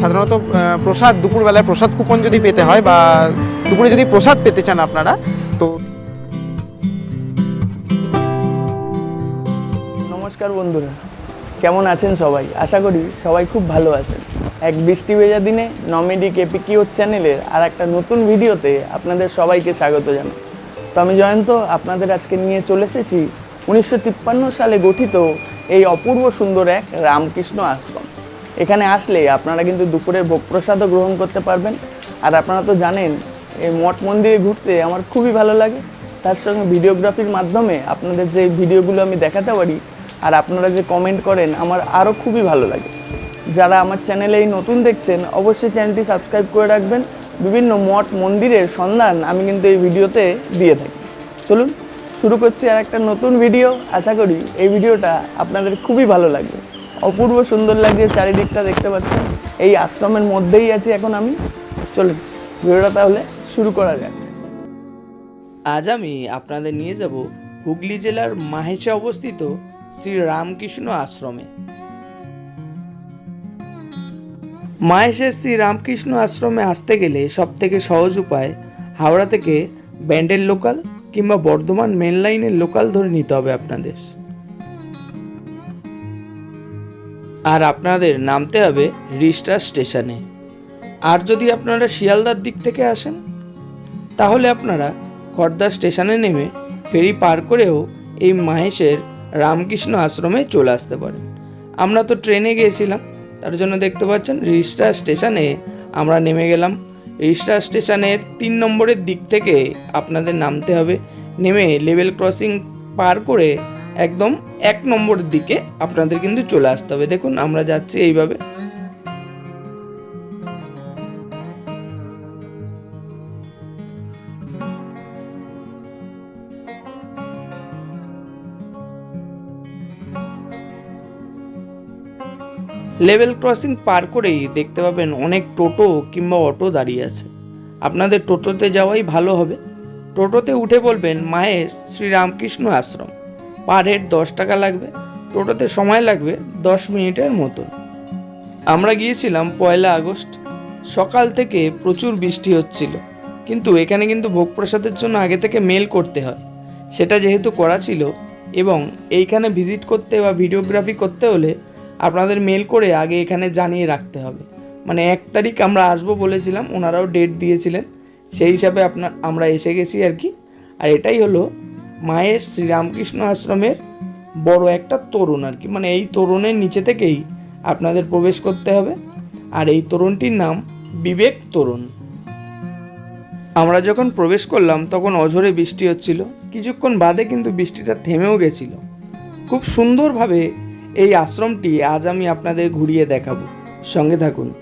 সাধারণত প্রসাদ, দুপুরবেলায় প্রসাদ কুপন যদি পেতে হয় বা দুপুরে যদি প্রসাদ পেতে চান আপনারা, তো নমস্কার বন্ধুরা। কেমন আছেন সবাই? আশা করি সবাই খুব ভালো আছেন। এক বৃষ্টি ভেজা দিনে নমেডি কেপিকিও চ্যানেলের আর একটা নতুন ভিডিওতে আপনাদের সবাইকে স্বাগত জানাই। তো আমি জয়ন্ত, আপনাদের আজকে নিয়ে চলে এসেছি উনিশশো তিপ্পান্ন সালে গঠিত এই অপূর্ব সুন্দর এক রামকৃষ্ণ আশ্রম। এখানে আসলে আপনারা কিন্তু দুপুরের ভোগ প্রসাদও গ্রহণ করতে পারবেন। আর আপনারা তো জানেন, এই মঠ মন্দিরে ঘুরতে আমার খুবই ভালো লাগে। তার সঙ্গে ভিডিওগ্রাফির মাধ্যমে আপনাদের যে ভিডিওগুলো আমি দেখাতে পারি আর আপনারা যে কমেন্ট করেন, আমার আরও খুবই ভালো লাগে। যারা আমার চ্যানেলে এই নতুন দেখছেন, অবশ্যই চ্যানেলটি সাবস্ক্রাইব করে রাখবেন। বিভিন্ন মঠ মন্দিরের সন্ধান আমি কিন্তু এই ভিডিওতে দিয়ে থাকি। চলুন, শুরু করছি আর একটা নতুন ভিডিও। আশা করি এই ভিডিওটা আপনাদের খুবই ভালো লাগবে। অপূর্ব সুন্দর লাগছে চারিদিকটা দেখতে পাচ্ছেন। এই আশ্রমের মধ্যেই আছি এখন আমি। চলুন, ভিডিওটা তাহলে শুরু করা যাক। আজ আমি আপনাদের নিয়ে যাব হুগলি জেলার মাহেশে অবস্থিত শ্রী রামকৃষ্ণ আশ্রমে। মাহেশের শ্রী রামকৃষ্ণ আশ্রমে আসতে গেলে সব থেকে সহজ উপায় হাওড়া থেকে ব্যান্ডেল লোকাল কিংবা বর্ধমান মেন লাইনের লোকাল ধরে নিতে হবে আপনাদের। আর আপনাদের নামতে হবে রিস্টার স্টেশনে। আর যদি আপনারা শিয়ালদার দিক থেকে আসেন, তাহলে আপনারা খর্দা স্টেশনে নেমে ফেরি পার করেও এই মাহেশের রামকৃষ্ণ আশ্রমে চলে আসতে পারেন। আমরা তো ট্রেনে গিয়েছিলাম, তার জন্য দেখতে পাচ্ছেন রিস্টার স্টেশনে আমরা নেমে গেলাম। রিস্টার স্টেশনের তিন নম্বরের দিক থেকে আপনাদের নামতে হবে। নেমে লেভেল ক্রসিং পার করে একদম এক নম্বরের দিকে আপনাদের কিন্তু চলে আসতে হবে। দেখুন, আমরা যাচ্ছি এইভাবে। লেভেল ক্রসিং পার করেই দেখতে পাবেন অনেক টোটো কিংবা অটো দাঁড়িয়ে আছে। আপনাদের টোটোতে যাওয়াই ভালো হবে। টোটোতে উঠে বলবেন মাহেশ শ্রীরামকৃষ্ণ আশ্রম। পার হেড দশ টাকা লাগবে, টোটোতে সময় লাগবে দশ মিনিটের মতন। আমরা গিয়েছিলাম পয়লা আগস্ট। সকাল থেকে প্রচুর বৃষ্টি হচ্ছিল, কিন্তু এখানে কিন্তু ভোগ প্রসাদের জন্য আগে থেকে মেল করতে হয়। সেটা যেহেতু করা ছিল এবং এইখানে ভিজিট করতে বা ভিডিওগ্রাফি করতে হলে আপনাদের মেল করে আগে এখানে জানিয়ে রাখতে হবে। মানে এক তারিখ আমরা আসব বলেছিলাম, ওনারাও ডেট দিয়েছিলেন, সেই হিসাবে আপনার, আমরা এসে গেছি আর কি। আর এটাই হলো মায়ের শ্রীরামকৃষ্ণ আশ্রমের বড় একটা তরুণ আর কি। মানে এই তরুণের নিচে থেকেই আপনাদের প্রবেশ করতে হবে। আর এই তরুণটির নাম বিবেক তরুণ। আমরা যখন প্রবেশ করলাম, তখন অঝরে বৃষ্টি হচ্ছিল। কিছুক্ষণ বাদে কিন্তু বৃষ্টিটা থেমেও গেছিল। খুব সুন্দরভাবে এই আশ্রমটি আজ আমি আপনাদের ঘুরিয়ে দেখাবো। সঙ্গে থাকুন।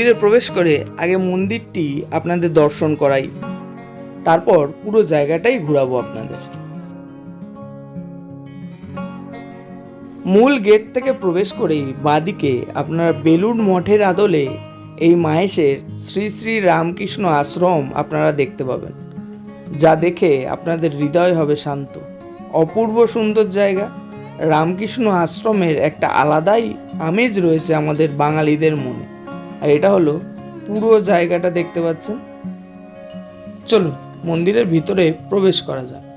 মন্দিরে প্রবেশ করে আগে মন্দিরটি আপনাদের দর্শন করাই। তারপর পুরো জায়গাটাই ঘোরাবো আপনাদের। মূল গেট থেকে প্রবেশ করেই বাদিকে আপনারা বেলুন মঠের আদলে এই মাহেশের শ্রী শ্রী রামকৃষ্ণ আশ্রম আপনারা দেখতে পাবেন। যা দেখে আপনাদের হৃদয় হবে শান্ত। অপূর্ব সুন্দর জায়গা। রামকৃষ্ণ আশ্রমের একটা আলাদাই আমেজ রয়েছে আমাদের বাঙালিদের মনে। আর এটা হলো পুরো জায়গাটা দেখতে পাচ্ছেন। চলুন মন্দিরের ভিতরে প্রবেশ করা যাক।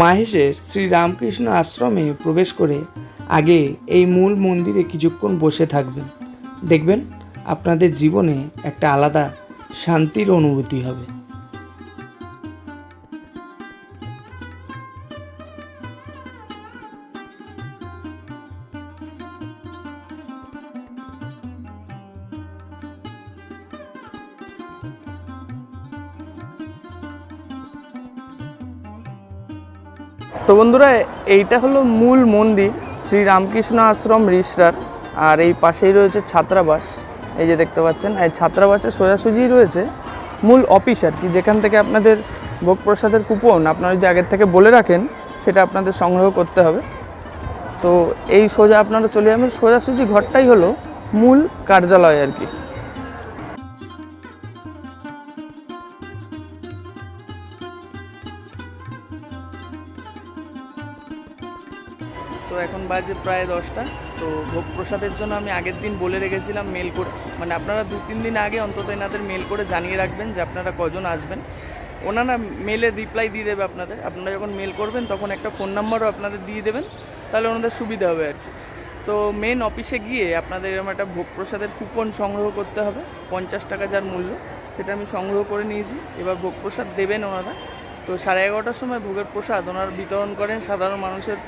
মাহেশের শ্রীরামকৃষ্ণ আশ্রমে প্রবেশ করে আগে এই মূল মন্দিরে কিছুক্ষণ বসে থাকবেন। দেখবেন আপনাদের জীবনে একটা আলাদা শান্তির অনুভূতি হবে। তো বন্ধুরা, এইটা হলো মূল মন্দির, শ্রী রামকৃষ্ণ আশ্রম রিসরার। আর এই পাশেই রয়েছে ছাত্রাবাস। এই যে দেখতে পাচ্ছেন, এই ছাত্রাবাসে সোজাসুজি রয়েছে মূল অফিস আর কি, যেখান থেকে আপনাদের ভোগ প্রসাদের কুপন আপনারা যদি আগের থেকে বলে রাখেন, সেটা আপনাদের সংগ্রহ করতে হবে। তো এই সোজা আপনারা চলে যাবেন, সোজাসুজি ঘরটাই হলো মূল কার্যালয় আর কি। বাজে প্রায় দশটা। তো ভোগ প্রসাদের জন্য আমি আগের দিন বলে রেখেছিলাম মেল করে মানে আপনারা দু তিন দিন আগে অন্তত এনাদের মেল করে জানিয়ে রাখবেন যে আপনারা কজন আসবেন। ওনারা মেলের রিপ্লাই দিয়ে দেবে আপনাদের। আপনারা যখন মেল করবেন তখন একটা ফোন নাম্বারও আপনাদের দিয়ে দেবেন, তাহলে ওনাদের সুবিধা হবে আর কি। তো মেন অফিসে গিয়ে আপনাদের এরকম একটা ভোগ প্রসাদের কুপন সংগ্রহ করতে হবে, পঞ্চাশ টাকা যার মূল্য, সেটা আমি সংগ্রহ করে নিয়েছি। এবার ভোগ প্রসাদ দেবেন ওনারা। তো সাড়ে এগারোটার সময় ভোগের প্রসাদ ওনার বিতরণ করেন সাধারণ মানুষের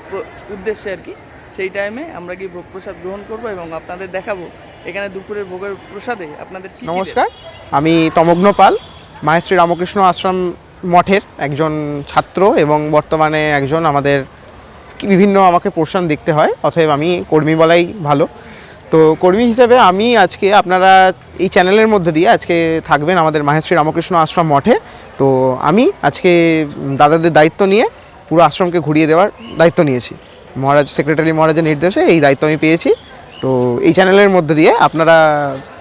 উদ্দেশ্যে আর কি। সেই টাইমে আমরা কি ভোগ প্রসাদ গ্রহণ করব এবং আপনাদের দেখাবো এখানে দুপুরের ভোগের প্রসাদে আপনাদের নমস্কার, আমি তমগ্ন পাল, মাহেশ্রী রামকৃষ্ণ আশ্রম মঠের একজন ছাত্র এবং বর্তমানে একজন আমাদের বিভিন্ন আমাকে পোর্শন দেখতে হয়, অতএব আমি কর্মী বলাই ভালো। তো কর্মী হিসেবে আমি আজকে আপনারা এই চ্যানেলের মধ্যে দিয়ে আজকে থাকবেন আমাদের মাহেশ্রী রামকৃষ্ণ আশ্রম মঠে। তো আমি আজকে দাদাদের দায়িত্ব নিয়ে পুরো আশ্রমকে ঘুরিয়ে দেওয়ার দায়িত্ব নিয়েছি। মহারাজ সেক্রেটারি মহারাজের নির্দেশে এই দায়িত্ব আমি পেয়েছি। তো এই চ্যানেলের মধ্যে দিয়ে আপনারা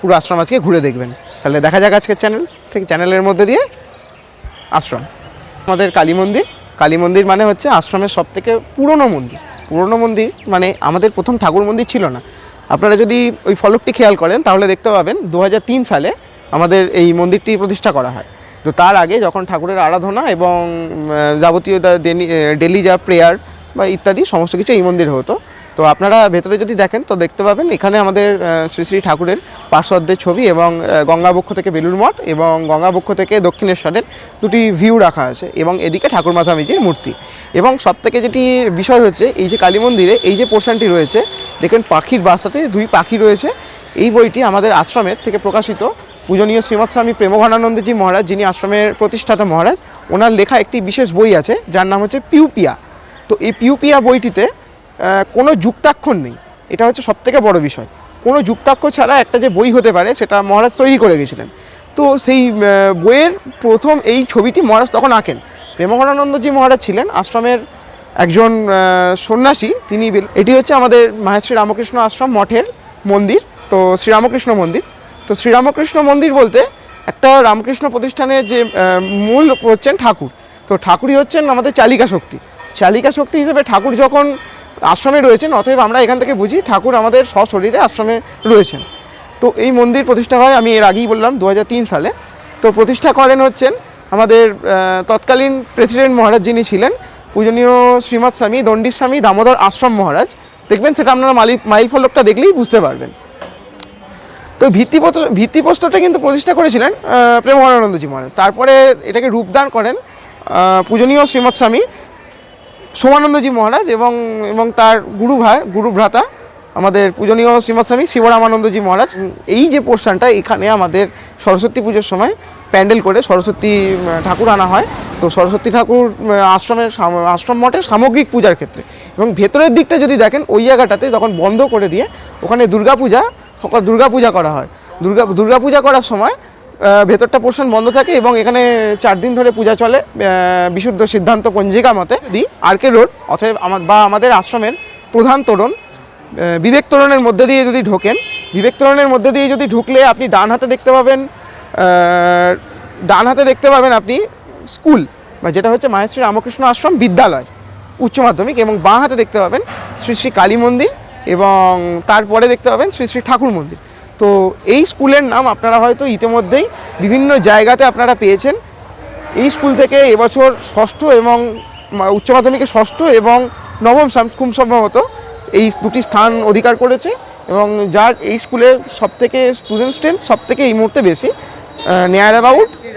পুরো আশ্রম আজকে ঘুরে দেখবেন। তাহলে দেখা যাক আজকের চ্যানেল থেকে চ্যানেলের মধ্যে দিয়ে আশ্রম। আমাদের কালী মন্দির। কালী মন্দির মানে হচ্ছে আশ্রমের সব থেকে পুরনো মন্দির। পুরনো মন্দির মানে আমাদের প্রথম ঠাকুর মন্দির ছিল না। আপনারা যদি ওই ফলকটি খেয়াল করেন, তাহলে দেখতে পাবেন দু হাজার তিন সালে আমাদের এই মন্দিরটি প্রতিষ্ঠা করা হয়। তো তার আগে যখন ঠাকুরের আরাধনা এবং যাবতীয় ডেলি যা প্রেয়ার বা ইত্যাদি, সমস্ত কিছু এই মন্দিরে হতো। তো আপনারা ভেতরে যদি দেখেন, তো দেখতে পাবেন এখানে আমাদের শ্রী শ্রী ঠাকুরের পার্শ্বদের ছবি এবং গঙ্গাবক্ষ থেকে বেলুর মঠ এবং গঙ্গাবক্ষ থেকে দক্ষিণেশ্বরের দুটি ভিউ রাখা আছে এবং এদিকে ঠাকুর মাথামিজির মূর্তি। এবং সবথেকে যেটি বিষয় হচ্ছে, এই যে কালী মন্দিরে এই যে পোর্শনটি রয়েছে দেখবেন পাখির বাসাতে দুই পাখি রয়েছে। এই বইটি আমাদের আশ্রমের থেকে প্রকাশিত পূজনীয় শ্রীমৎ স্বামী প্রেমঘানানন্দজি মহারাজ, যিনি আশ্রমের প্রতিষ্ঠাতা মহারাজ, ওনার লেখা একটি বিশেষ বই আছে, যার নাম হচ্ছে পিউপিয়া। তো এই পিউপিয়া বইটিতে কোনো যুক্তাক্ষর নেই। এটা হচ্ছে সবথেকে বড় বিষয়। কোনো যুক্তাক্ষর ছাড়া একটা যে বই হতে পারে, সেটা মহারাজ তৈরি করে গেছিলেন। তো সেই বইয়ের প্রথম এই ছবিটি মহারাজ তখন আঁকেন। প্রেমঘানানন্দজি মহারাজ ছিলেন আশ্রমের একজন সন্ন্যাসী। তিনি এটি হচ্ছে আমাদের মাহেশ্রী রামকৃষ্ণ আশ্রম মঠের মন্দির। তো শ্রীরামকৃষ্ণ মন্দির। তো শ্রীরামকৃষ্ণ মন্দির বলতে একটা রামকৃষ্ণ প্রতিষ্ঠানের যে মূল হচ্ছেন ঠাকুর। তো ঠাকুরই হচ্ছেন আমাদের চালিকা শক্তি। চালিকা শক্তি হিসেবে ঠাকুর যখন আশ্রমে রয়েছেন, অতএব আমরা এখান থেকে বুঝি ঠাকুর আমাদের সশরীরে আশ্রমে রয়েছেন। তো এই মন্দির প্রতিষ্ঠা হয়, আমি এর আগেই বললাম দু হাজার তিন সালে। তো প্রতিষ্ঠা করেন হচ্ছেন আমাদের তৎকালীন প্রেসিডেন্ট মহারাজ যিনি ছিলেন, পূজনীয় শ্রীমৎ স্বামী দণ্ডী স্বামী দামোদর আশ্রম মহারাজ। দেখবেন সেটা আপনারা মালিক মাইল ফলকটা দেখলেই বুঝতে পারবেন। তো ভিত্তিপত্র ভিত্তিপ্রস্তরটা কিন্তু প্রতিষ্ঠা করেছিলেন প্রেমানন্দজি মহারাজ। তারপরে এটাকে রূপদান করেন পূজনীয় শ্রীমৎ স্বামী সোমানন্দজি মহারাজ এবং এবং তার গুরু ভাই গুরু ভ্রাতা আমাদের পূজনীয় শ্রীমৎ স্বামী শিবরামানন্দজি মহারাজ। এই যে পোর্শনটা, এখানে আমাদের সরস্বতী পুজোর সময় প্যান্ডেল করে সরস্বতী ঠাকুর আনা হয়। তো সরস্বতী ঠাকুর আশ্রমের আশ্রম মঠে সামগ্রিক পূজার ক্ষেত্রে। এবং ভেতরের দিকটা যদি দেখেন, ওই জায়গাটাতে যখন বন্ধ করে দিয়ে ওখানে দুর্গাপূজা সকল দুর্গাপূজা করা হয়। দুর্গা দুর্গাপূজা করার সময় ভেতরটা পোর্শন বন্ধ থাকে এবং এখানে চার দিন ধরে পূজা চলে বিশুদ্ধ সিদ্ধান্ত পঞ্জিকা মতে। দি আরকে রোড অতএব আমার বা আমাদের আশ্রমের প্রধান তোরণ বিবেক তোরণের মধ্যে দিয়ে যদি ঢোকেন, বিবেক তোরণের মধ্যে দিয়ে যদি ঢুকলে আপনি ডান হাতে দেখতে পাবেন ডান হাতে দেখতে পাবেন আপনি স্কুল, বা যেটা হচ্ছে মায়ের মাহেশ্রী রামকৃষ্ণ আশ্রম বিদ্যালয়, উচ্চ মাধ্যমিক, এবং বাঁ হাতে দেখতে পাবেন শ্রী শ্রী কালী মন্দির এবং তারপরে দেখতে পাবেন শ্রী শ্রী ঠাকুর মন্দির। তো এই স্কুলের নাম আপনারা হয়তো ইতিমধ্যেই বিভিন্ন জায়গাতে আপনারা পেয়েছেন। এই স্কুল থেকে এবছর ষষ্ঠ এবং উচ্চ মাধ্যমিকে ষষ্ঠ এবং নবম খুব সম্ভবত এই দুটি স্থান অধিকার করেছে এবং যার এই স্কুলের সব থেকে স্টুডেন্ট স্ট্রেন্থ সব থেকে এই মুহূর্তে বেশি নিয়ার অ্যাবাউট শ্রী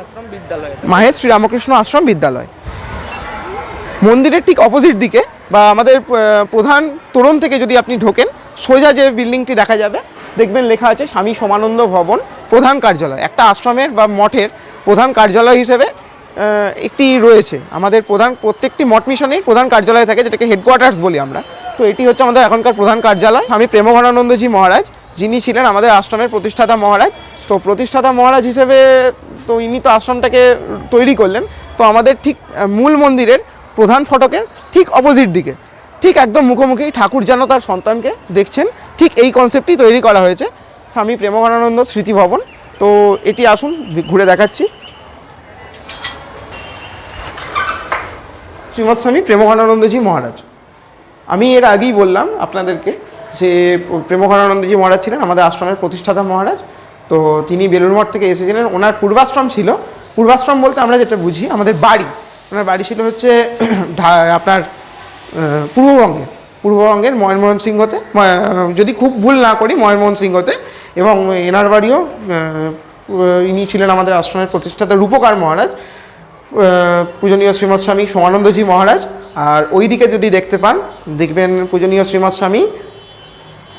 আশ্রম বিদ্যালয়। মাহেশ শ্রীরামকৃষ্ণ আশ্রম বিদ্যালয়। মন্দিরের ঠিক অপোজিট দিকে বা আমাদের প্রধান তোরণ থেকে যদি আপনি ঢোকেন, সোজা যে বিল্ডিংটি দেখা যাবে, দেখবেন লেখা আছে স্বামী সমানন্দ ভবন, প্রধান কার্যালয়। একটা আশ্রমের বা মঠের প্রধান কার্যালয় হিসেবে একটি রয়েছে। আমাদের প্রধান, প্রত্যেকটি মঠ মিশনের প্রধান কার্যালয় থাকে, যেটাকে হেডকোয়ার্টার্স বলি আমরা। তো এটি হচ্ছে আমাদের এখনকার প্রধান কার্যালয়। আমি প্রেমঘনানন্দজি মহারাজ, যিনি ছিলেন আমাদের আশ্রমের প্রতিষ্ঠাতা মহারাজ। তো প্রতিষ্ঠাতা মহারাজ হিসেবে, তো ইনি তো আশ্রমটাকে তৈরি করলেন। তো আমাদের ঠিক মূল মন্দিরের প্রধান ফটকের ঠিক অপোজিট দিকে। ঠিক একদম মুখোমুখি ঠাকুর যেন তার সন্তানকে দেখছেন। ঠিক এই কনসেপ্টই তৈরি করা হয়েছে স্বামী প্রেমঘনানন্দ স্মৃতি ভবন। তো এটি আসুন, ঘুরে দেখাচ্ছি। শ্রীমৎ স্বামী প্রেমঘনানন্দজি মহারাজ। আমি এর আগেই বললাম আপনাদেরকে যে প্রেমঘনানন্দজি মহারাজ ছিলেন আমাদের আশ্রমের প্রতিষ্ঠাতা মহারাজ। তো তিনি বেলুর মঠ থেকে এসেছিলেন। ওনার পূর্বাশ্রম ছিল। পূর্বাশ্রম বলতে আমরা যেটা বুঝি, আমাদের বাড়ি। ওনার বাড়ি ছিল হচ্ছে আপনার পূর্ববঙ্গে, পূর্ববঙ্গের ময়নমোহন সিংহতে যদি খুব ভুল না করি ময়নমোহন সিংহতে এবং এনার বাড়িও ইনি ছিলেন আমাদের আশ্রমের প্রতিষ্ঠাতা রূপকার মহারাজ পূজনীয় শ্রীমৎ স্বামী সোমানন্দজি মহারাজ, আর ওই দিকে যদি দেখতে পান, দেখবেন পূজনীয় শ্রীমৎ স্বামী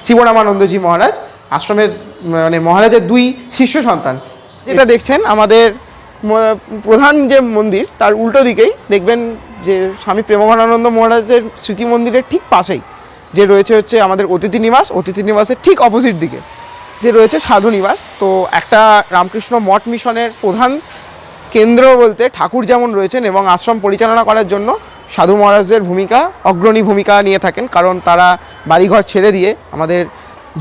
শিবরামানন্দজি মহারাজ, আশ্রমের মানে মহারাজের দুই শিষ্য সন্তান। যেটা দেখছেন, আমাদের প্রধান যে মন্দির, তার উল্টো দিকেই দেখবেন যে স্বামী প্রেমঘনানন্দ মহারাজের স্মৃতি মন্দিরের ঠিক পাশেই, যে রয়েছে হচ্ছে আমাদের অতিথি নিবাস, অতিথি নিবাসের ঠিক অপোজিট দিকে, যে রয়েছে সাধু নিবাস। তো একটা রামকৃষ্ণ মঠ মিশনের প্রধান কেন্দ্র বলতে ঠাকুর যেমন রয়েছেন এবং আশ্রম পরিচালনা করার জন্য সাধু মহারাজদের ভূমিকা, অগ্রণী ভূমিকা নিয়ে থাকেন, কারণ তারা বাড়িঘর ছেড়ে দিয়ে আমাদের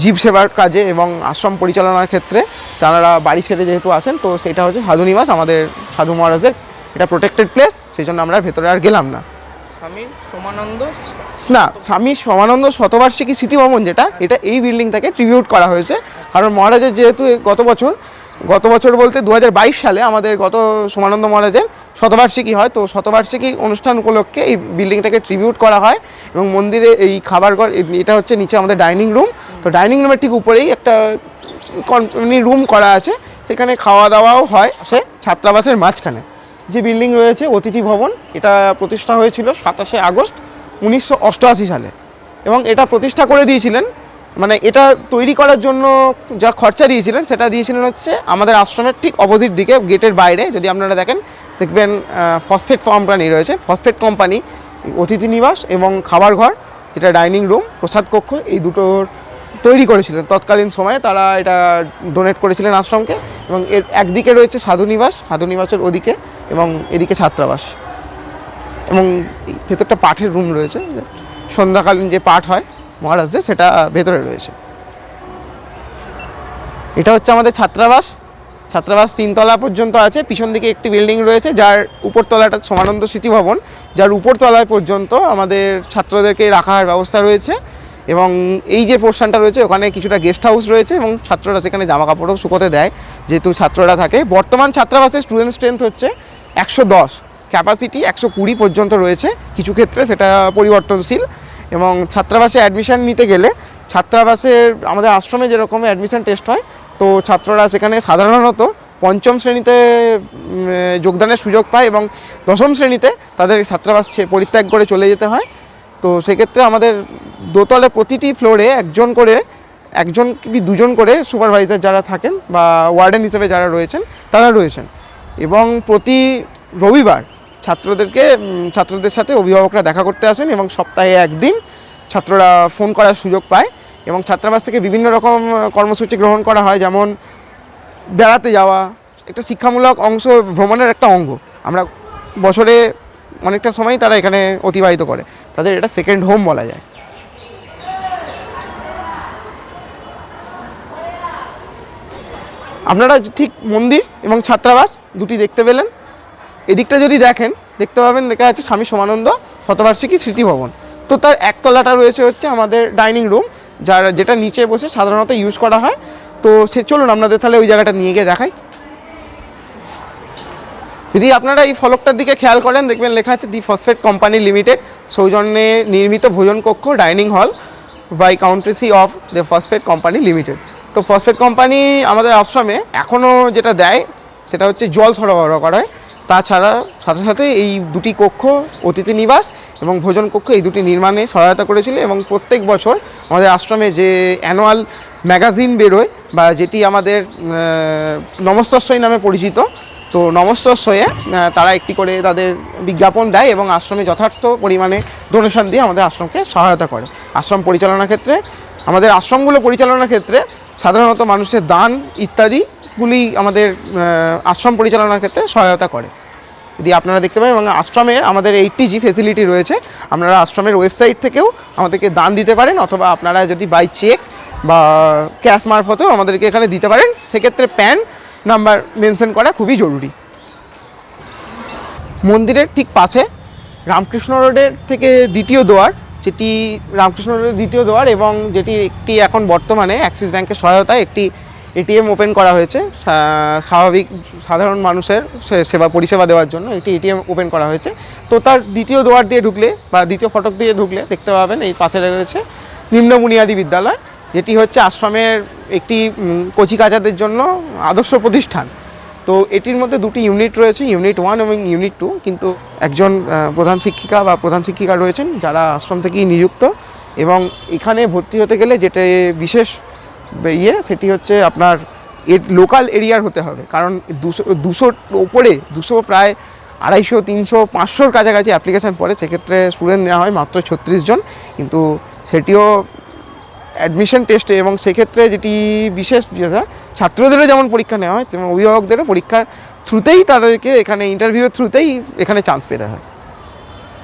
জীব সেবার কাজে এবং আশ্রম পরিচালনার ক্ষেত্রে তারা বাড়ি ছেড়ে যেহেতু আসেন তো সেটা হচ্ছে সাধু নিবাস আমাদের সাধু মহারাজের এটা প্রোটেক্টেড প্লেস সেই জন্য আমরা ভেতরে আর গেলাম না। স্বামী সোমানন্দ না স্বামী সমানন্দ শতবার্ষিকী স্মৃতি ভবন যেটা এটা এই বিল্ডিং থেকে ট্রিবিউট করা হয়েছে। কারণ মহারাজের যেহেতু গত বছর গত বছর বলতে দু হাজার বাইশ সালে আমাদের গত সমানন্দ মহারাজের শতবার্ষিকী হয় তো শতবার্ষিকী অনুষ্ঠান উপলক্ষে এই বিল্ডিংটাকে ট্রিবিউট করা হয় এবং মন্দিরে এই খাবার ঘর এটা হচ্ছে নিচে আমাদের ডাইনিং রুম তো ডাইনিং রুমের ঠিক উপরেই একটা রুম করা আছে। সেখানে খাওয়া দাওয়াও হয়, সে ছাত্রাবাসের মাঝখানে। যে বিল্ডিং রয়েছে, অতিথি ভবন, এটা প্রতিষ্ঠা হয়েছিল সাতাশে আগস্ট উনিশশো অষ্টআশি সালে। এবং এটা প্রতিষ্ঠা করে দিয়েছিলেন মানে এটা তৈরি করার জন্য যা খরচা দিয়েছিলেন, সেটা দিয়েছিলেন হচ্ছে আমাদের আশ্রমের ঠিক অপোজিট দিকে গেটের বাইরে। যদি আপনারা দেখেন, দেখবেন ফসফেট কোম্পানি রয়েছে। ফসফেট কোম্পানি অতিথি নিবাস এবং খাবার ঘর, যেটা ডাইনিং রুম প্রসাদ কক্ষ, এই দুটোর তৈরি করেছিলেন। তৎকালীন সময়ে তারা এটা ডোনেট করেছিলেন আশ্রমকে এবং এর একদিকে রয়েছে সাধু নিবাস, সাধু নিবাসের ওদিকে এবং এদিকে ছাত্রাবাস। এবং ভেতরটা পাঠের রুম রয়েছে। সন্ধ্যাকালীন যে পাঠ হয় মহারাজদের সেটা ভেতরে রয়েছে। এটা হচ্ছে আমাদের ছাত্রাবাস। ছাত্রাবাস তিনতলা পর্যন্ত আছে। পিছন দিকে একটি বিল্ডিং রয়েছে, যার উপরতলাটা সমানন্দ স্মৃতি ভবন। যার উপরতলায় পর্যন্ত আমাদের ছাত্রদেরকে রাখার ব্যবস্থা রয়েছে। এবং এই যে পোর্শনটা রয়েছে, ওখানে কিছুটা গেস্ট হাউস রয়েছে এবং ছাত্ররা সেখানে জামা কাপড়ও শুকোতে দেয়। যেহেতু ছাত্ররা থাকে, বর্তমান ছাত্রাবাসের স্টুডেন্ট স্ট্রেংথ হচ্ছে একশো দশ। ক্যাপাসিটি একশো কুড়ি পর্যন্ত রয়েছে। কিছু ক্ষেত্রে সেটা পরিবর্তনশীল এবং ছাত্রাবাসে অ্যাডমিশন নিতে গেলে ছাত্রাবাসের আমাদের আশ্রমে যেরকম অ্যাডমিশন টেস্ট হয়, তো ছাত্ররা সেখানে সাধারণত পঞ্চম শ্রেণীতে যোগদানের সুযোগ পায় এবং দশম শ্রেণীতে তাদের ছাত্রাবাস পরিত্যাগ করে চলে যেতে হয়। তো সেক্ষেত্রে আমাদের দোতলে প্রতিটি ফ্লোরে একজন করে, একজন কি দুজন করে সুপারভাইজার যারা থাকেন বা ওয়ার্ডেন হিসেবে যারা রয়েছেন, তারা রয়েছেন। এবং প্রতি রবিবার ছাত্রদেরকে ছাত্রদের সাথে অভিভাবকরা দেখা করতে আসেন এবং সপ্তাহে একদিন ছাত্ররা ফোন করার সুযোগ পায় এবং ছাত্রাবাস থেকে বিভিন্ন রকম কর্মসূচি গ্রহণ করা হয়, যেমন বেড়াতে যাওয়া, একটা শিক্ষামূলক অংশ ভ্রমণের একটা অঙ্গ। আমরা বছরে অনেকটা সময় তারা এখানে অতিবাহিত করে। তাদের এটা সেকেন্ড হোম বলা যায়। আপনারা ঠিক মন্দির এবং ছাত্রাবাস দুটি দেখতে পেলেন। এদিকটা যদি দেখেন, দেখতে পাবেন লেখা আছে স্বামী সমানন্দ শতবার্ষিকী স্মৃতিভবন। তো তার একতলাটা রয়েছে হচ্ছে আমাদের ডাইনিং রুম, যার যেটা নিচে বসে সাধারণত ইউজ করা হয়। তো সে চলুন আপনাদের তাহলে ওই জায়গাটা নিয়ে গিয়ে দেখাই। যদি আপনারা এই ফলকটার দিকে খেয়াল করেন, দেখবেন লেখা আছে দি ফসফেট কোম্পানি লিমিটেড, সৌজন্যে নির্মিত ভোজন কক্ষ, dining hall by courtesy of the phosphate company limited তো ফসফেট কোম্পানি আমাদের আশ্রমে এখনও যেটা দেয়, সেটা হচ্ছে জল সরবরাহ করা হয়। তাছাড়া সাথে সাথে এই দুটি কক্ষ, অতিথি নিবাস এবং ভোজন কক্ষ এই দুটি নির্মাণে সহায়তা করেছিল এবং প্রত্যেক বছর আমাদের আশ্রমে যে অ্যানুয়াল ম্যাগাজিন বেরোয় বা যেটি আমাদের নমস্তস্বই নামে পরিচিত তো নমস্তস্বয়ে আহ, তারা একটি করে তাদের বিজ্ঞাপন দেয় এবং আশ্রমে যথার্থ পরিমাণে ডোনেশন দিয়ে আমাদের আশ্রমকে সহায়তা করে। আশ্রম পরিচালনার ক্ষেত্রে আমাদের আশ্রমগুলো পরিচালনার ক্ষেত্রে সাধারণত মানুষের দান ইত্যাদিগুলি আমাদের আশ্রম পরিচালনার ক্ষেত্রে সহায়তা করে। যদি আপনারা দেখতে পারেন এবং আশ্রমের আমাদের এইটটি জি ফেসিলিটি রয়েছে আপনারা আশ্রমের ওয়েবসাইট থেকেও আমাদেরকে দান দিতে পারেন অথবা আপনারা যদি বাই চেক বা ক্যাশ মারফতেও আমাদেরকে এখানে দিতে পারেন। সেক্ষেত্রে প্যান নাম্বার মেনশন করা খুবই জরুরি। মন্দিরের ঠিক পাশে রামকৃষ্ণ রোডের থেকে দ্বিতীয় দোয়ার, যেটি রামকৃষ্ণ রোডের দ্বিতীয় দোয়ার এবং যেটি একটি এখন বর্তমানে অ্যাক্সিস ব্যাংকের সহায়তায় একটি এটিএম ওপেন করা হয়েছে স্বাভাবিক, সাধারণ মানুষের সেবা পরিষেবা দেওয়ার জন্য একটি এটিএম ওপেন করা হয়েছে। তো তার দ্বিতীয় দোয়ার দিয়ে ঢুকলে বা দ্বিতীয় ফটক দিয়ে ঢুকলে দেখতে পাবেন এই পাশে রয়েছে নিম্ন বুনিয়াদী বিদ্যালয়। যেটি হচ্ছে আশ্রমের একটি কচিকাচাদের জন্য আদর্শ প্রতিষ্ঠান। তো এটির মধ্যে দুটি ইউনিট রয়েছে ইউনিট ওয়ান এবং ইউনিট টু কিন্তু একজন প্রধান শিক্ষিকা বা প্রধান শিক্ষিকা রয়েছেন, যারা আশ্রম থেকেই নিযুক্ত। এবং এখানে ভর্তি হতে গেলে যেটা বিশেষ ইয়ে সেটি হচ্ছে আপনার এর লোকাল এরিয়ার হতে হবে। কারণ দুশো, দুশোর ওপরে, দুশো প্রায় আড়াইশো, তিনশো, পাঁচশোর কাছাকাছি অ্যাপ্লিকেশান পড়ে। সেক্ষেত্রে স্টুডেন্ট নেওয়া হয় মাত্র ছত্রিশ জন। কিন্তু সেটিও অ্যাডমিশন টেস্টে এবং সেক্ষেত্রে যেটি বিশেষ ছাত্রদেরও যেমন পরীক্ষা নেওয়া হয়, তেমন অভিভাবকদেরও পরীক্ষার থ্রুতেই তাদেরকে এখানে ইন্টারভিউয়ের থ্রুতেই এখানে চান্স পেতে হয়।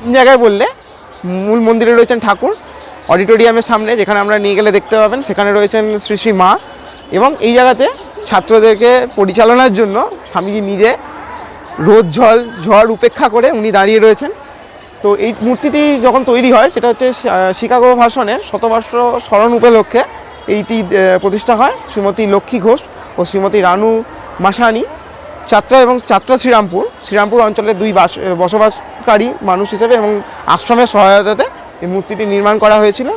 তিন জায়গায় বললে, মূল মন্দিরে রয়েছেন ঠাকুর অডিটোরিয়ামের সামনে যেখানে আমরা নিয়ে গেলে দেখতে পাবেন, সেখানে রয়েছেন শ্রী শ্রী মা এবং এই জায়গাতে ছাত্রদেরকে পরিচালনার জন্য স্বামীজি নিজে রোদ জল ঝড় উপেক্ষা করে উনি দাঁড়িয়ে রয়েছেন। তো এই মূর্তিটি যখন তৈরি হয়, সেটা হচ্ছে শিকাগো ভাষণের শতবর্ষ স্মরণ উপলক্ষে এইটি প্রতিষ্ঠা হয়। শ্রীমতী লক্ষ্মী ঘোষ ও শ্রীমতী রানু মাসানি। চাত্রা এবং চাত্রা শ্রীরামপুর। শ্রীরামপুর অঞ্চলের দুই বাস বসবাসকারী মানুষ হিসেবে এবং আশ্রমের সহায়তাতে এই মূর্তিটি নির্মাণ করা হয়েছিল।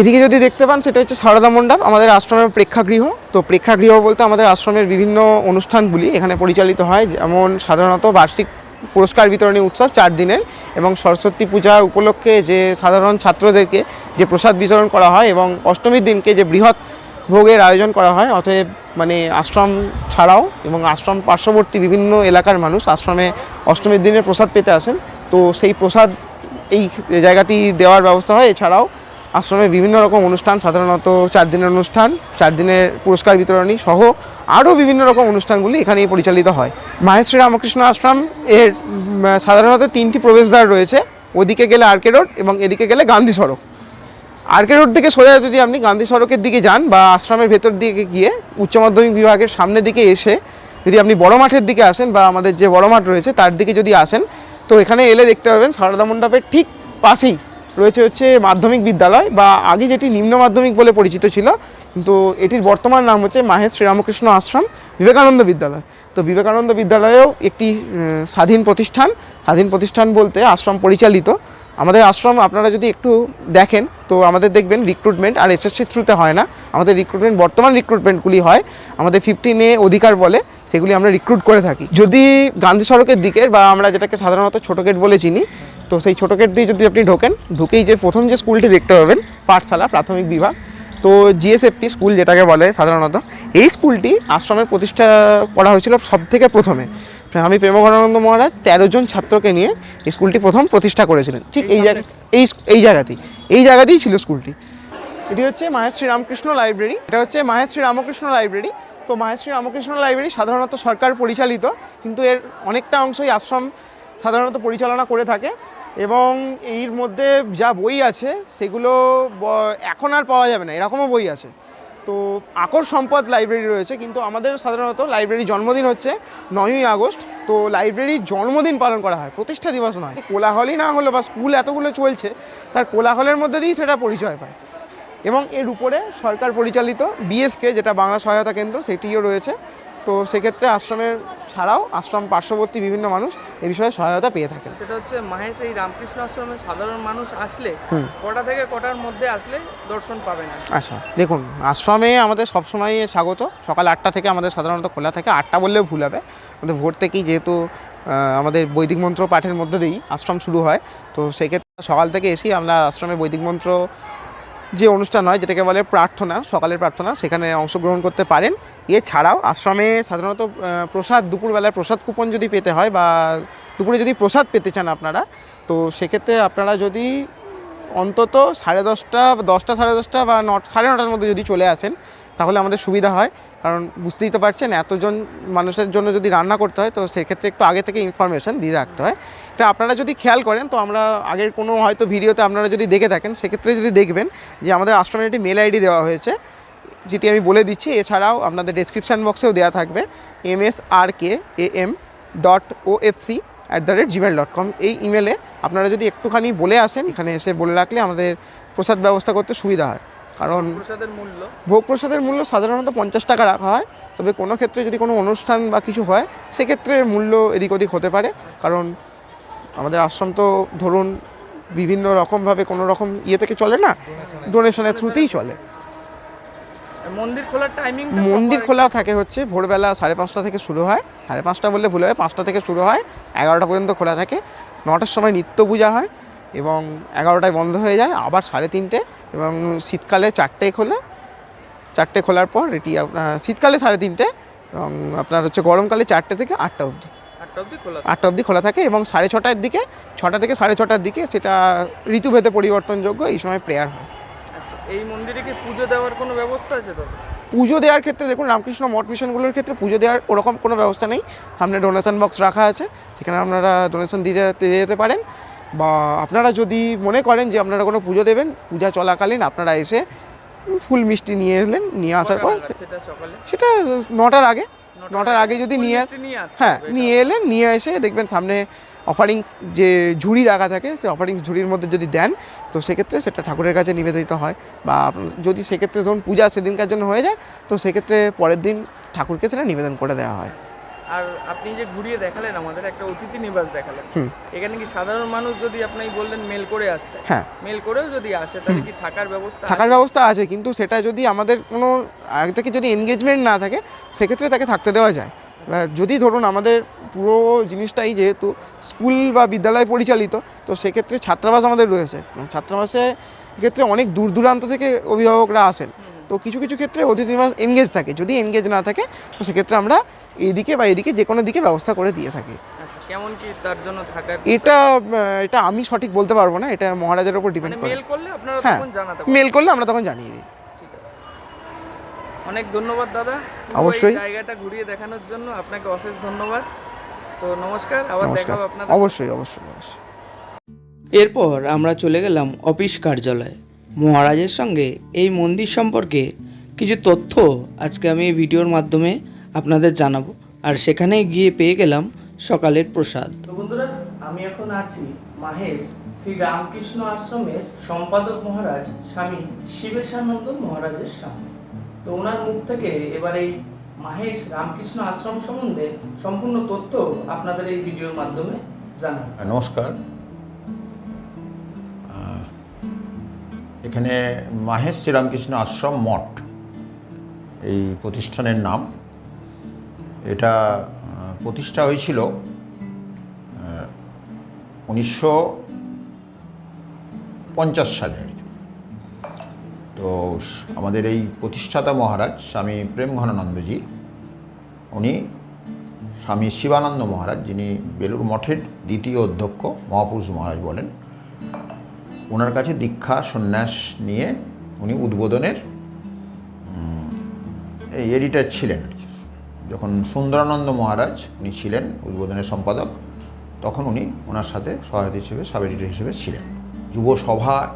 এদিকে যদি দেখতে পান, সেটা হচ্ছে সারদা মণ্ডপ, আমাদের আশ্রমের প্রেক্ষাগৃহ। তো প্রেক্ষাগৃহ বলতে আমাদের আশ্রমের বিভিন্ন অনুষ্ঠানগুলি এখানে পরিচালিত হয়। যেমন সাধারণত বার্ষিক পুরস্কার বিতরণী উৎসব চার দিনের এবং সরস্বতী পূজা উপলক্ষে যে সাধারণ ছাত্রদেরকে যে প্রসাদ বিতরণ করা হয় এবং অষ্টমীর দিনকে যে বৃহৎ ভোগের আয়োজন করা হয়, অতএব মানে আশ্রম ছাড়াও এবং আশ্রম পার্শ্ববর্তী বিভিন্ন এলাকার মানুষ আশ্রমে অষ্টমীর দিনের প্রসাদ পেতে আসেন। তো সেই প্রসাদ এই জায়গাটি দেওয়ার ব্যবস্থা হয়। এছাড়াও আশ্রমে বিভিন্ন রকম অনুষ্ঠান, সাধারণত চার দিনের অনুষ্ঠান, চার দিনের পুরস্কার বিতরণী সহ আরও বিভিন্ন রকম অনুষ্ঠানগুলি এখানেই পরিচালিত হয়। মাহেশ্রী রামকৃষ্ণ আশ্রম এর সাধারণত তিনটি প্রবেশদ্বার রয়েছে। ওদিকে গেলে আরকে রোড এবং এদিকে গেলে গান্ধী সড়ক। আরকে রোড থেকে সোজা যদি আপনি গান্ধী সড়কের দিকে যান বা আশ্রমের ভেতর দিকে গিয়ে উচ্চ মাধ্যমিক বিভাগের সামনের দিকে এসে যদি আপনি বড় মাঠের দিকে আসেন বা আমাদের যে বড় মাঠ রয়েছে তার দিকে যদি আসেন, তো এখানে এলে দেখতে পাবেন সারদা মণ্ডপের ঠিক পাশেই রয়েছে হচ্ছে মাধ্যমিক বিদ্যালয় বা আগে যেটি নিম্ন মাধ্যমিক বলে পরিচিত ছিল, কিন্তু এটির বর্তমান নাম হচ্ছে মাহেশ শ্রীরামকৃষ্ণ আশ্রম বিবেকানন্দ বিদ্যালয়। তো বিবেকানন্দ বিদ্যালয়েও একটি স্বাধীন প্রতিষ্ঠান। স্বাধীন প্রতিষ্ঠান বলতে আশ্রম পরিচালিত। আমাদের আশ্রম আপনারা যদি একটু দেখেন, তো আমাদের দেখবেন রিক্রুটমেন্ট আর এসএসসি থ্রুতে হয় না। আমাদের রিক্রুটমেন্ট বর্তমান রিক্রুটমেন্টগুলি হয়, আমাদের ফিফটিন অধিকার বলে, সেগুলি আমরা রিক্রুট করে থাকি। যদি গান্ধী সড়কের দিকের বা আমরা যেটাকে সাধারণত ছোটো গেট বলে চিনি তো সেই ছোটো গেট দিয়ে যদি আপনি ঢোকেন, ঢুকেই যে প্রথম যে স্কুলটি দেখতে পাবেন, পাঠশালা, প্রাথমিক বিভাগ, তো জিএসএফপি স্কুল যেটাকে বলে সাধারণত, এই স্কুলটি আশ্রমের প্রতিষ্ঠা করা হয়েছিল সব থেকে প্রথমে। স্বামী প্রেমঘনানন্দ মহারাজ তেরো জন ছাত্রকে নিয়ে স্কুলটি প্রথম প্রতিষ্ঠা করেছিলেন। ঠিক এই জায়গা, এই এই জায়গাতেই এই জায়গাতেই ছিল স্কুলটি। এটি হচ্ছে মাহেশ্রী রামকৃষ্ণ লাইব্রেরি। এটা হচ্ছে মাহেশ্রী রামকৃষ্ণ লাইব্রেরি। তো মাহেশ্রী রামকৃষ্ণ লাইব্রেরি সাধারণত সরকার পরিচালিত, কিন্তু এর অনেকটা অংশই আশ্রম সাধারণত পরিচালনা করে থাকে। এবং এর মধ্যে যা বই আছে, সেগুলো এখন আর পাওয়া যাবে না, এরকমও বই আছে। তো আকর সম্পদ লাইব্রেরি রয়েছে, কিন্তু আমাদের সাধারণত লাইব্রেরি জন্মদিন হচ্ছে নয়ই আগস্ট। তো লাইব্রেরির জন্মদিন পালন করা হয়, প্রতিষ্ঠা দিবস নয়। কোলাহলই না হলো বা স্কুল এতগুলো চলছে, তার কোলাহলের মধ্যে দিয়েই সেটা পরিচয় পায়। এবং এর উপরে সরকার পরিচালিত বিএসকে যেটা বাংলা সহায়তা কেন্দ্র, সেটিও রয়েছে। তো সেক্ষেত্রে আশ্রমের ছাড়াও আশ্রম পার্শ্ববর্তী বিভিন্ন মানুষ এই বিষয়ে সহায়তা পেয়ে থাকেন। সেটা হচ্ছে মাহেশ এই রামকৃষ্ণ আশ্রমে সাধারণ মানুষ আসলে কটা থেকে কটার মধ্যে আসলে দর্শন পাবে না? আচ্ছা দেখুন আশ্রমে আমাদের সবসময় স্বাগত। সকাল আটটা থেকে আমাদের সাধারণত খোলা থাকে। আটটা বললেও ভুল হবে। আমাদের ভোর থেকেই যেহেতু আমাদের বৈদিক মন্ত্র পাঠের মধ্যে দিয়েই আশ্রম শুরু হয় তো সেক্ষেত্রে সকাল থেকে এসেই আমরা আশ্রমে বৈদিক মন্ত্র যে অনুষ্ঠান হয়, যেটাকে বলে প্রার্থনা, সকালের প্রার্থনা, সেখানে অংশগ্রহণ করতে পারেন। এছাড়াও আশ্রমে সাধারণত প্রসাদ, দুপুরবেলায় প্রসাদ কুপন যদি পেতে হয় বা দুপুরে যদি প্রসাদ পেতে চান আপনারা, তো সেক্ষেত্রে আপনারা যদি অন্তত সাড়ে দশটা দশটা সাড়ে দশটা বা ন সাড়ে নটার মধ্যে যদি চলে আসেন তাহলে আমাদের সুবিধা হয়। কারণ বুঝতেই তো পারছেন, এতজন মানুষের জন্য যদি রান্না করতে হয়, তো সেক্ষেত্রে একটু আগে থেকে ইনফরমেশন দিয়ে রাখতে হয়। এটা আপনারা যদি খেয়াল করেন, তো আমরা আগের কোনো হয়তো ভিডিওতে আপনারা যদি দেখে থাকেন, সেক্ষেত্রে যদি দেখবেন যে আমাদের আশ্রমের একটি মেল আইডি দেওয়া হয়েছে, যেটি আমি বলে দিচ্ছি। এছাড়াও আপনাদের ডেসক্রিপশান বক্সেও দেওয়া থাকবে M S R K A M dot O F C at the rate Gmail dot com এই ইমেলে আপনারা যদি একটুখানি বলে আসেন, এখানে এসে বলে রাখলে আমাদের প্রসাদ ব্যবস্থা করতে সুবিধা হয়। কারণ ভোগ প্রসাদের মূল্য সাধারণত পঞ্চাশ টাকা রাখা হয়। তবে কোনো ক্ষেত্রে যদি কোনো অনুষ্ঠান বা কিছু হয় সেক্ষেত্রে মূল্য এদিক ওদিক হতে পারে। কারণ আমাদের আশ্রম তো ধরুন বিভিন্ন রকমভাবে কোনো রকম ইয়ে থেকে চলে না ডোনেশনের থ্রুতেই চলে। মন্দির খোলার টাইমিং মন্দির খোলা থাকে হচ্ছে ভোরবেলা সাড়ে পাঁচটা থেকে শুরু হয়। সাড়ে পাঁচটা বললে ভুল হয় পাঁচটা থেকে শুরু হয় এগারোটা পর্যন্ত খোলা থাকে। নটার সময় নিত্য পূজা হয়। এবং এগারোটায় বন্ধ হয়ে যায় আবার সাড়ে তিনটে এবং শীতকালে চারটেয় খোলে। চারটে খোলার পর এটি শীতকালে সাড়ে তিনটে এবং আপনার হচ্ছে গরমকালে চারটে থেকে আটটা অবধি। আটটা অবধি খোলা আটটা অবধি খোলা থাকে এবং সাড়ে ছটার দিকে ছটা থেকে সাড়ে ছটার দিকে সেটা ঋতুভেদে পরিবর্তনযোগ্য এই সময় প্রেয়ার হয়। আচ্ছা এই মন্দিরে কি পুজো দেওয়ার কোনো ব্যবস্থা আছে তো পুজো দেওয়ার ক্ষেত্রে দেখুন রামকৃষ্ণ মঠ মিশনগুলোর ক্ষেত্রে পুজো দেওয়ার ওরকম কোনো ব্যবস্থা নেই। সামনে ডোনেশন বক্স রাখা আছে সেখানে আপনারা ডোনেশন দিতে দিয়ে যেতে পারেন। বা আপনারা যদি মনে করেন যে আপনারা কোনো পুজো দেবেন পূজা চলাকালীন আপনারা এসে ফুল মিষ্টি নিয়ে এলেন নিয়ে আসার পর সেটা নটার আগে নটার আগে যদি নিয়ে হ্যাঁ নিয়ে এলেন নিয়ে এসে দেখবেন সামনে অফারিংস যে ঝুড়ি রাখা থাকে সে অফারিংস ঝুড়ির মধ্যে যদি দেন তো সেক্ষেত্রে সেটা ঠাকুরের কাছে নিবেদিত হয়। বা যদি সেক্ষেত্রে ধরুন পূজা সেদিনকার জন্য হয়ে যায় তো সেক্ষেত্রে পরের দিন ঠাকুরকে সেটা নিবেদন করে দেওয়া হয়। আর আপনি যে ঘুরিয়ে দেখালেন আমাদের একটা অতিথি নিবাস দেখালেন এখানে কি সাধারণ মানুষ যদি আপনি বললেন মেল করে আসতে? হ্যাঁ। মেল করেও যদি আসে তাহলে কি থাকার ব্যবস্থা থাকার ব্যবস্থা আছে কিন্তু সেটা যদি আমাদের কোনো আগে থেকে যদি এনগেজমেন্ট না থাকে সেক্ষেত্রে তাকে থাকতে দেওয়া যায়। যদি ধরুন আমাদের পুরো জিনিসটাই যেহেতু স্কুল বা বিদ্যালয় পরিচালিত তো সেক্ষেত্রে ছাত্রাবাস আমাদের রয়েছে। ছাত্রাবাসে ক্ষেত্রে অনেক দূর দূরান্ত থেকে অভিভাবকরা আসেন। তো কিছু কিছু ক্ষেত্রে অতিথি নিবাস এনগেজ থাকে। যদি এনগেজ না থাকে তো সেক্ষেত্রে আমরা এইদিকে বা এদিকে যে কোনো দিকে ব্যবস্থা করে দিয়ে থাকি। আচ্ছা কেমন কি তার জন্য থাকার এটা এটা আমি সঠিক বলতে পারব না এটা মহারাজের ওপর ডিপেন্ড মানে করে। মেল করলে আপনারা হ্যাঁ তখন জানাতে মেল করলে আমরা তখন জানিয়ে দিই। ঠিক আছে। অনেক ধন্যবাদ দাদা। অবশ্যই। জায়গাটা ঘুরিয়ে দেখানোর জন্য আপনাকে অশেষ ধন্যবাদ। তো নমস্কার আবার দেখা হবে আপনাদের অবশ্যই অবশ্যই অবশ্যই। এরপর আমরা চলে গেলাম অফিস কার্যালয়ে। মহারাজের সঙ্গে এই মন্দির সম্পর্কে কিছু তথ্য আজকে আমি এই ভিডিওর মাধ্যমে আপনাদের জানাব। আর সেখানে গিয়ে পেয়ে গেলাম সকালের প্রসাদ। তো বন্ধুরা আমি এখন আছি মাহেশ শ্রী রামকৃষ্ণ আশ্রমের সম্পাদক মহারাজ স্বামী শিবেশানন্দ মহারাজের সামনে। তো ওনার মুখ থেকে এবার এই মাহেশ রামকৃষ্ণ আশ্রম সম্বন্ধে সম্পূর্ণ তথ্য আপনাদের এই ভিডিওর মাধ্যমে জানাব। নমস্কার। এখানে মাহেশ শ্রীরামকৃষ্ণ আশ্রম মঠ, এই প্রতিষ্ঠানের নাম। এটা প্রতিষ্ঠা হয়েছিল উনিশশো পঞ্চাশ সালে আর কি। তো আমাদের এই প্রতিষ্ঠাতা মহারাজ স্বামী প্রেম ঘনানন্দজি উনি স্বামী শিবানন্দ মহারাজ, যিনি বেলুর মঠের দ্বিতীয় অধ্যক্ষ মহাপুরুষ মহারাজ বলেন ওনার কাছে দীক্ষা, সন্ন্যাস নিয়ে উনি উদ্বোধনের এডিটার ছিলেন যখন সুন্দরানন্দ মহারাজ উনি ছিলেন উদ্বোধনের সম্পাদক, তখন উনি ওনার সাথে সহায়তা হিসেবে, সাব এডিটর হিসেবে ছিলেন। যুব সভা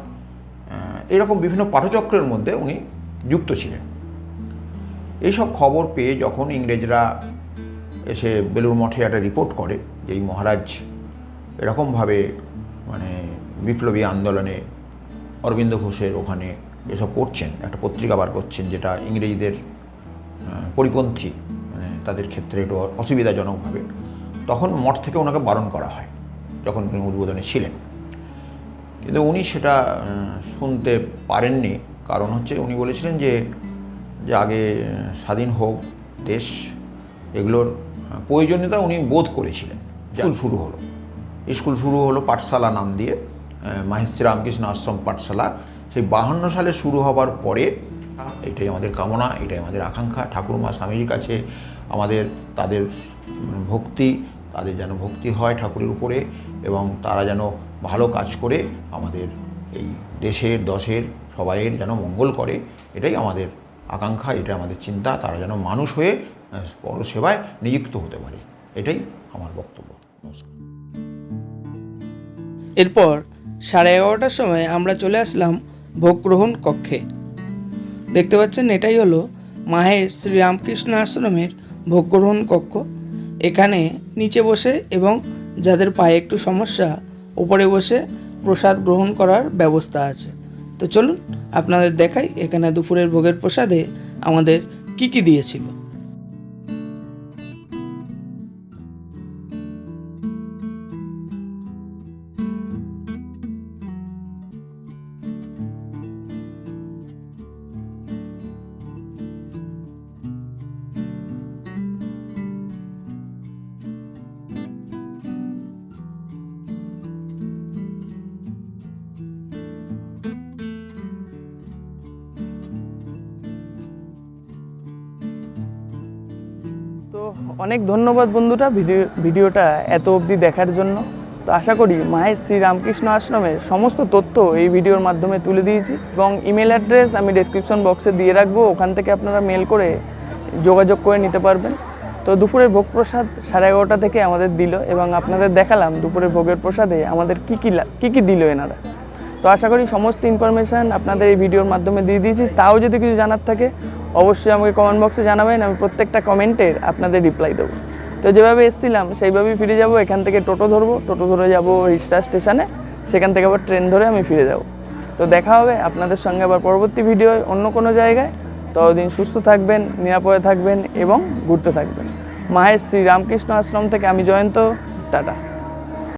এরকম বিভিন্ন পাঠচক্রের মধ্যে উনি যুক্ত ছিলেন। এইসব খবর পেয়ে যখন ইংরেজরা এসে বেলুর মঠে একটা রিপোর্ট করে যে এই মহারাজ এরকমভাবে মানে বিপ্লবী আন্দোলনে অরবিন্দ ঘোষের ওখানে এসব করছেন একটা পত্রিকা বার করছেন যেটা ইংরেজদের পরিপন্থী মানে তাদের ক্ষেত্রে একটু অসুবিধাজনকভাবে। তখন মঠ থেকে ওনাকে বারণ করা হয় যখন তিনি উদ্বোধনে ছিলেন। কিন্তু উনি সেটা শুনতে পারেননি। কারণ হচ্ছে উনি বলেছিলেন যে যে আগে স্বাধীন হোক দেশ এগুলোর প্রয়োজনীয়তা উনি বোধ করেছিলেন স্কুল শুরু হলো। স্কুল শুরু হলো পাঠশালা নাম দিয়ে। মাহেশ্রী রামকৃষ্ণ আশ্রম পাঠশালা। সেই বাহান্ন সালে শুরু হবার পরে এটাই আমাদের কামনা, এটাই আমাদের আকাঙ্ক্ষা। ঠাকুরমা স্বামীজির কাছে আমাদের, তাদের ভক্তি, তাদের যেন ভক্তি হয় ঠাকুরের উপরে এবং তারা যেন ভালো কাজ করে আমাদের এই দেশের, দশের, সবাইয়ের যেন মঙ্গল করে, এটাই আমাদের আকাঙ্ক্ষা, এটাই আমাদের চিন্তা। তারা যেন মানুষ হয়ে পরসেবায় নিযুক্ত হতে পারে। এটাই আমার বক্তব্য। নমস্কার। এরপর সাড়ে এগারোটার সময় আমরা চলে আসলাম ভোগ গ্রহণ কক্ষে। দেখতে পাচ্ছেন, এটাই হলো মাহেশ শ্রীরামকৃষ্ণ আশ্রমের ভোগ গ্রহণ কক্ষ। এখানে নিচে বসে এবং যাদের পায়ে একটু সমস্যা, ওপরে বসে প্রসাদ গ্রহণ করার ব্যবস্থা আছে। তো চলুন, আপনাদের দেখাই এখানে দুপুরের ভোগের প্রসাদে আমাদের কি কি দিয়েছিল। তো অনেক ধন্যবাদ বন্ধুরা ভিডিও, ভিডিওটা এত অবধি দেখার জন্য। তো আশা করি মাহেশ শ্রী রামকৃষ্ণ আশ্রমের সমস্ত তথ্য এই ভিডিওর মাধ্যমে তুলে দিয়েছি এবং ইমেল অ্যাড্রেস আমি ডেসক্রিপশন বক্সে দিয়ে রাখব, ওখান থেকে আপনারা মেল করে যোগাযোগ করে নিতে পারবেন। তো দুপুরের ভোগ প্রসাদ সাড়ে এগারোটা থেকে আমাদের দিল এবং আপনাদের দেখালাম দুপুরের ভোগের প্রসাদে আমাদের কী কী কী কী দিল এনারা। তো আশা করি সমস্ত ইনফরমেশান আপনাদের এই ভিডিওর মাধ্যমে দিয়ে দিয়েছি। তাও যদি কিছু জানার থাকে অবশ্যই আমাকে কমেন্ট বক্সে জানাবেন, আমি প্রত্যেকটা কমেন্টের আপনাদের রিপ্লাই দেবো। তো যেভাবে এসেছিলাম, সেইভাবেই ফিরে যাব, এখান থেকে টোটো ধরবো, টোটো ধরে যাব রিস্টা স্টেশনে সেখান থেকে আবার ট্রেন ধরে আমি ফিরে যাব। তো দেখা হবে আপনাদের সঙ্গে আবার পরবর্তী ভিডিও অন্য কোনো জায়গায়। ততদিন সুস্থ থাকবেন, নিরাপদে থাকবেন এবং ঘুরতে থাকবেন। মাহেশ শ্রী রামকৃষ্ণ আশ্রম থেকে আমি জয়ন্ত, টাটা।